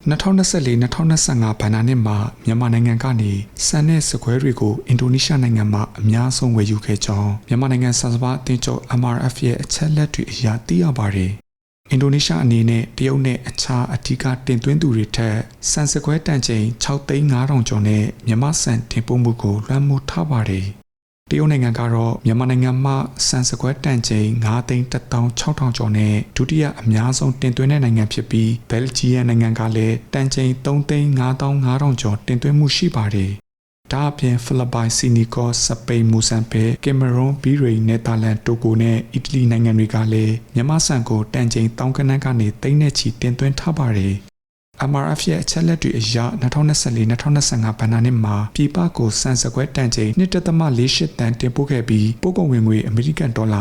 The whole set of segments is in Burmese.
2024-2025ဘဏ္ဍာနှစ်မှာမြန်မာနိုင်ငံကနေစံတဲ့စကွဲတွေကိုအင်ဒိုနီးရှားနိုင်ငံမှအများဆုံးဝယ်ယူခဲ့ကြောင်းမြန်မာနိုင်ငံစံစပါအသင်းချုပ် MRF ရဲ့အချက်လက်တွေအရသိရပါတယ်။အင်ဒိုနီးရှားအနေနဲ့တရုတ်နဲ့အခြားအထူးတင်သွင်းသူတွေထက်စံစကွဲတန်ချိန်6သိန်း9000ကျော်နဲ့မြန်မာစံတင်ပို့မှုကိုလွှမ်းမိုးထားပါတယ်။ တရုတ်နိုင်ငံကတော့မြန်မာနိုင်ငံမှစံစကွဲတန်ချိန်9သိန်း16000ကျော်နဲ့ဒုတိယအများဆုံးတင်သွင်းတဲ့နိုင်ငံဖြစ်ပြီးဘယ်လ်ဂျီယံနိုင်ငံကလည်းတန်ချိန်3သိန်း9500ကျော်တင်သွင်းမှုရှိပါတယ်။ဒါအပြင်ဖိလစ်ပိုင်စီနီကောစပိန်မိုဇမ်ဘစ်ကင်မရွန်ဘီရိနယ်သာလန်တိုကိုနဲ့အီတလီနိုင်ငံတွေကလည်းမြန်မာစံကိုတန်ချိန်တောင်းကနန်းကနေသိန်းနဲ့ချီတင်သွင်းထားပါတယ်။ MRF ရဲ့အချက်လက်တွေအရ2024-2025ဘဏ္ဍာနှစ်မှာပြည်ပကိုစံစကွဲတန်ချိန်1.48တန်တင်ပို့ခဲ့ပြီးပို့ကုန်ဝင်ငွေအမေရိကန်ဒေါ်လာ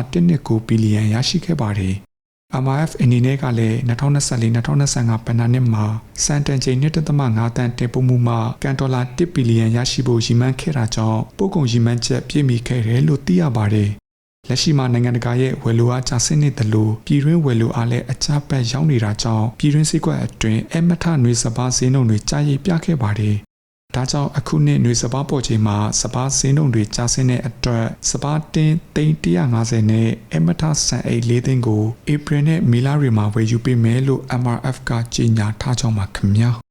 1.129ဘီလီယံရရှိခဲ့ပါတယ်။ MRF အနေနဲ့ကလည်း2024-2025ဘဏ္ဍာနှစ်မှာစံတန်ချိန်1.5တန်တင်ပို့မှုမှကန်ဒေါ်လာ1ဘီလီယံရရှိဖို့ရည်မှန်းခဲ့တာကြောင့်ပို့ကုန်ရည်မှန်းချက်ပြည့်မီခဲ့တယ်လို့သိရပါတယ်။ လက်ရှိမှာနိုင်ငံတကာရဲ့ဝယ်လိုအားကျဆင်းနေသလိုပြည်တွင်းဝယ်လိုအားလည်းအကြပ်ပတ်ရောက်နေတာကြောင့်ပြည်တွင်းစည်းကွက်အတွင်းအမထနှွေစပါးဈေးနှုန်းတွေကြာရိပ်ပြခဲ့ပါတယ်။ဒါကြောင့်အခုနှစ်နှွေစပါးပေါ်ချိန်မှာစပါးဈေးနှုန်းတွေကျဆင်းတဲ့အတွက်စပါးတင်းသိန်း150နဲ့အမထဆန်အိတ်၄သိန်းကိုဧပြီနဲ့မေလတွေမှာဝယ်ယူပေးမယ်လို့ MRF ကကြေညာထားကြောင်းပါခင်ဗျာ။